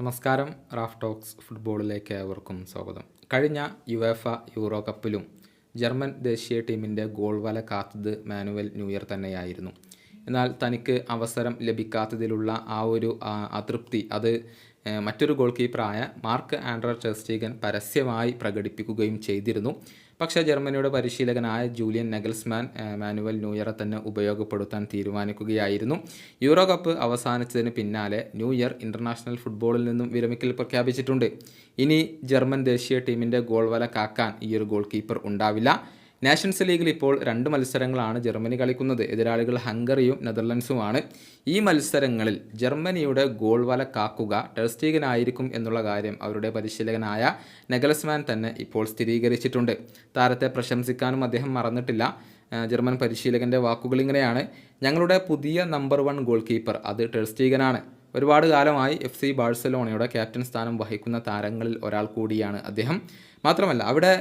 നമസ്കാരം. Raf talks ഫുട്ബോളിലേക്ക് ഏവർക്കും സ്വാഗതം. കഴിഞ്ഞ യുവേഫ യൂറോ കപ്പിലും ജർമ്മൻ ദേശീയ ടീമിന്റെ ഗോൾ വല കാത്തത് മാനുവൽ ന്യൂയർ തന്നെയായിരുന്നു. എന്നാൽ തനിക്ക് അവസരം ലഭിക്കാത്തതിലുള്ള ആ ഒരു അതൃപ്തി അത് മറ്റൊരു ഗോൾ കീപ്പറായ മാർക്ക് ആൻഡ്രർ ചെസ്റ്റീഗൻ പരസ്യമായി പ്രകടിപ്പിക്കുകയും ചെയ്തിരുന്നു. പക്ഷേ ജർമ്മനിയുടെ പരിശീലകനായ ജൂലിയൻ നെഗൽസ്മാൻ മാനുവൽ ന്യൂയറെ തന്നെ ഉപയോഗപ്പെടുത്താൻ തീരുമാനിക്കുകയായിരുന്നു. യൂറോ കപ്പ് അവസാനിച്ചതിന് പിന്നാലെ ന്യൂ ഇയർ ഇന്റർനാഷണൽ ഫുട്ബോളിൽ നിന്നും വിരമിക്കൽ പ്രഖ്യാപിച്ചിട്ടുണ്ട്. ഇനി ജർമ്മൻ ദേശീയ ടീമിന്റെ ഗോൾ വല കാക്കാൻ ഈ ഒരു ഗോൾ കീപ്പർ ഉണ്ടാവില്ല. നാഷൻസ് ലീഗിൽ ഇപ്പോൾ രണ്ട് മത്സരങ്ങളാണ് ജർമ്മനി കളിക്കുന്നത്. എതിരാളികൾ ഹംഗറിയും നെതർലൻഡ്സുമാണ്. ഈ മത്സരങ്ങളിൽ ജർമ്മനിയുടെ ഗോൾ വല കാക്കുക ടെസ്റ്റീഗനായിരിക്കും എന്നുള്ള കാര്യം അവരുടെ പരിശീലകനായ നെഗൽസ്മാൻ തന്നെ ഇപ്പോൾ സ്ഥിരീകരിച്ചിട്ടുണ്ട്. താരത്തെ പ്രശംസിക്കാനും അദ്ദേഹം മറന്നിട്ടില്ല. ജർമ്മൻ പരിശീലകന്റെ വാക്കുകൾ ഇങ്ങനെയാണ്. ഞങ്ങളുടെ പുതിയ നമ്പർ വൺ ഗോൾ കീപ്പർ അത് ടെർസ്റ്റീഗനാണ്. ഒരുപാട് കാലമായി എഫ് സി ബാഴ്സലോണയുടെ ക്യാപ്റ്റൻ സ്ഥാനം വഹിക്കുന്ന താരങ്ങളിൽ ഒരാൾ കൂടിയാണ് അദ്ദേഹം. മാത്രമല്ല അവിടെ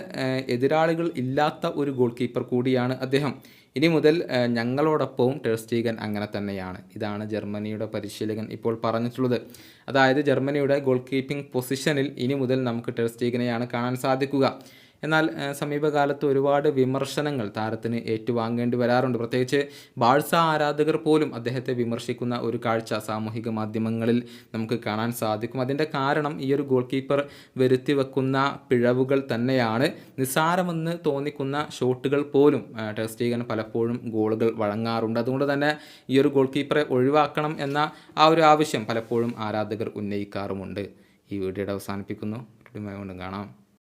എതിരാളികൾ ഇല്ലാത്ത ഒരു ഗോൾ കീപ്പർ കൂടിയാണ് അദ്ദേഹം. ഇനി മുതൽ ഞങ്ങളോടൊപ്പവും ടെർസ്റ്റീഗൻ അങ്ങനെ തന്നെയാണ്. ഇതാണ് ജർമ്മനിയുടെ പരിശീലകൻ ഇപ്പോൾ പറഞ്ഞിട്ടുള്ളത്. അതായത് ജർമ്മനിയുടെ ഗോൾ കീപ്പിംഗ് പൊസിഷനിൽ ഇനി മുതൽ നമുക്ക് ടെർസ്റ്റീഗനെയാണ് കാണാൻ സാധിക്കുക. എന്നാൽ സമീപകാലത്ത് ഒരുപാട് വിമർശനങ്ങൾ താരത്തിന് ഏറ്റുവാങ്ങേണ്ടി വരാറുണ്ട്. പ്രത്യേകിച്ച് ബാഴ്സ ആരാധകർ പോലും അദ്ദേഹത്തെ വിമർശിക്കുന്ന ഒരു കാഴ്ച സാമൂഹിക മാധ്യമങ്ങളിൽ നമുക്ക് കാണാൻ സാധിക്കും. അതിന്റെ കാരണം ഈ ഒരു ഗോൾ കീപ്പർ വരുത്തി വെക്കുന്ന പിഴവുകൾ തന്നെയാണ്. നിസ്സാരമെന്ന് തോന്നിക്കുന്ന ഷോട്ടുകൾ പോലും ടെസ്റ്റ് ചെയ്യാൻ പലപ്പോഴും ഗോളുകൾ വഴങ്ങാറുണ്ട്. അതുകൊണ്ട് തന്നെ ഈ ഒരു ഗോൾ കീപ്പറെ ഒഴിവാക്കണം എന്ന ആ ഒരു ആവശ്യം പലപ്പോഴും ആരാധകർ ഉന്നയിക്കാറുമുണ്ട്. ഈ വീഡിയോയുടെ അവസാനിപ്പിക്കുന്നു. വീണ്ടും കാണാം.